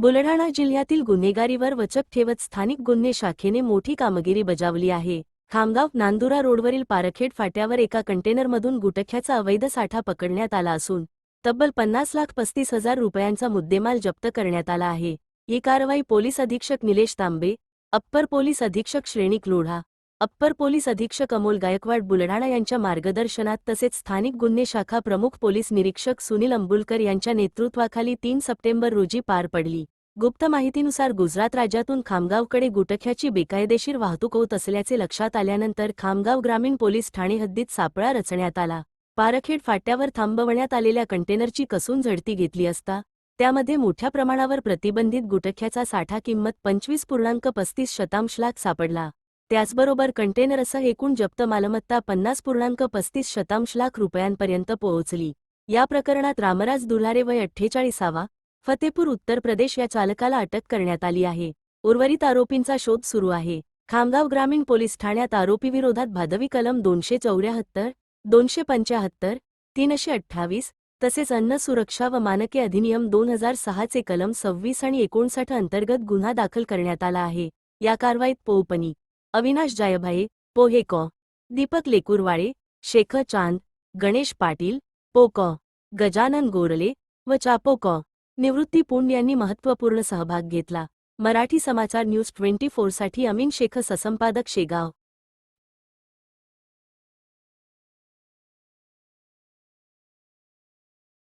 बुलढाणा जिल्ह्यातील गुन्हेगारीवर वचक ठेवत स्थानिक गुन्हे शाखेने मोठी कामगिरी बजावली आहे. खामगाव नांदुरा रोडवरील पारखेड फाट्यावर एका कंटेनरमधून गुटख्याचा अवैध साठा पकडण्यात आला असून तब्बल पन्नास लाख पस्तीस हजार रुपयांचा मुद्देमाल जप्त करण्यात आला आहे. ही कारवाई पोलीस अधीक्षक निलेश तांबे अप्पर पोलीस अधीक्षक श्रेणी लोढा अप्पर पोलीस अधीक्षक अमोल गायकवाड बुलढाणा यांच्या मार्गदर्शनात तसेच स्थानिक गुन्हे शाखा प्रमुख पोलीस निरीक्षक सुनील अंबुलकर यांच्या नेतृत्वाखाली तीन सप्टेंबर रोजी पार पडली. गुप्त माहितीनुसार गुजरात राज्यातून खामगावकडे गुटख्याची बेकायदेशीर वाहतूक होत असल्याचे लक्षात आल्यानंतर खामगाव ग्रामीण पोलीस ठाणे हद्दीत सापळा रचण्यात आला. पारखेड फाट्यावर थांबवण्यात आलेल्या कंटेनरची कसून झडती घेतली असता त्यामध्ये मोठ्या प्रमाणावर प्रतिबंधित गुटख्याचा साठा किंमत पंचवीस पूर्णांक पस्तीस शतांश लाख सापडला. त्याचबरोबर कंटेनरसह एकूण जप्त मालमत्ता पन्नास पूर्णांक पस्तीस शतांश लाख रुपयांपर्यंत पोहोचली. या प्रकरणात रामराज दुलारे वय अठ्ठेचाळीसावा फतेपूर उत्तर प्रदेश या चालकाला अटक करण्यात आली आहे. उर्वरित आरोपींचा शोध सुरू आहे. खामगाव ग्रामीण पोलीस ठाण्यात आरोपीविरोधात भादवी कलम दोनशे चौऱ्याहत्तर दोनशे पंच्याहत्तर तीनशे अठ्ठावीस तसेच अन्न सुरक्षा व मानके अधिनियम दोन हजार सहाचे कलम सव्वीस आणि एकोणसाठ अंतर्गत गुन्हा दाखल करण्यात आला आहे. या कारवाईत पोपनी अविनाश जायभाये पोहेकॉ दीपक लेकुरवाळे शेख चांद गणेश पाटील पोक गजानन गोरले व चापोक. निवृत्ती पुंड यांनी महत्त्वपूर्ण सहभाग घेतला. मराठी समाचार न्यूज ट्वेंटी फोरसाठी अमीन शेख ससंपादक शेगाव.